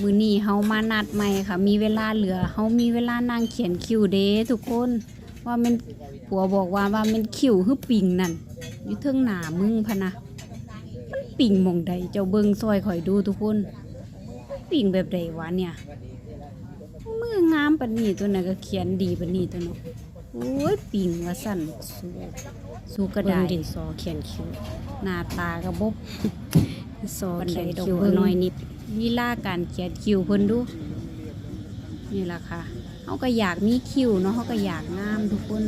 มือนี้เฮามานัดใหม่ค่ะ มีเวลาเหลือเฮามีเวลานั่งเขียนคิวเด้ทุกคนว่ามันผัวบอกว่าว่ามันคิวคือปิ่งนั่นอยู่เทิงหน้ามึงพะนะมันปิ่งหมองใดเจ้าเบิ่งซอยข่อยดูทุกคน ปิ่งแบบใดวะเนี่ยมืองามปานนี้ตัวนั้นก็เขียนดีปานนี้ตัวเนาะโอ้ยปิ่งว่าสั่นสู้สู้กระเบิ่ดางษดินสอเขียนคิ้วหน้าตากระบบสอบันไดเขียนดอกคิ้วเบิ่งน้อยนิด ลีลาการเขียนคิวเพิ่นดู นี่ล่ะค่ะเขาก็อยากมีคิวเนาะเขาก็อยากงามทุกคน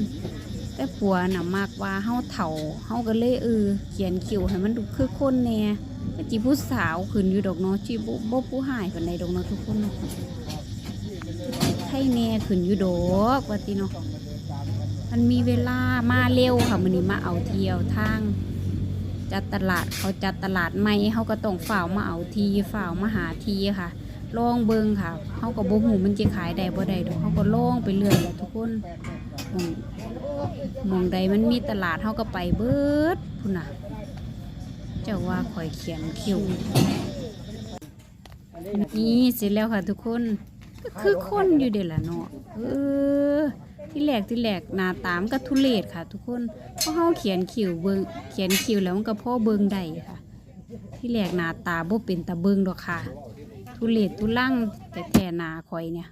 แต่ผัวน่ะมากว่าเฮาเฒ่าเฮาก็เลยเออเขียนคิวให้มันดูคือคนแน่ก็จิผู้สาวขึ้นอยู่ดอกเนาะจิบ่บ่ผู้หายปานใดดอกเนาะทุกคนเนาะไทยแน่ขึ้นอยู่ดอกว่าติเนาะมันมีเวลามาเร็วค่ะมื้อนี้มาเอาเที่ยวทาง จัดตลาดเขาจัดตลาดใหม่เขาก็ต้องฝ่าวมาเอาทีฝ่าวมาหาทีค่ะลองเบิงค่ะเขาก็บ่หูมันจะขายได้บ่ได้ดอกเขาก็ลองไปเรื่อยแหละทุกคนมองมองใดมันมีตลาดเขาก็ไปเบิดพุ่นน่ะ เจ้าว่าข่อยเขียนคิวนี่เสร็จแล้วค่ะทุกคนก็คือคนอยู่เด็ดละเนาะเออ ที่แหลกที่แหลกหน้าตามก็ทุเลศค่ะ ทุกคนเพราะเขาเขียนคิวเบิงเขียนคิวแล้วมันก็พ่อเบิงได้ค่ะ ที่แหลกหน้าตาบ่เป็นตาเบิงดอกค่ะ ทุเลศทุลังแต่แท่หนาคอยเนี่ย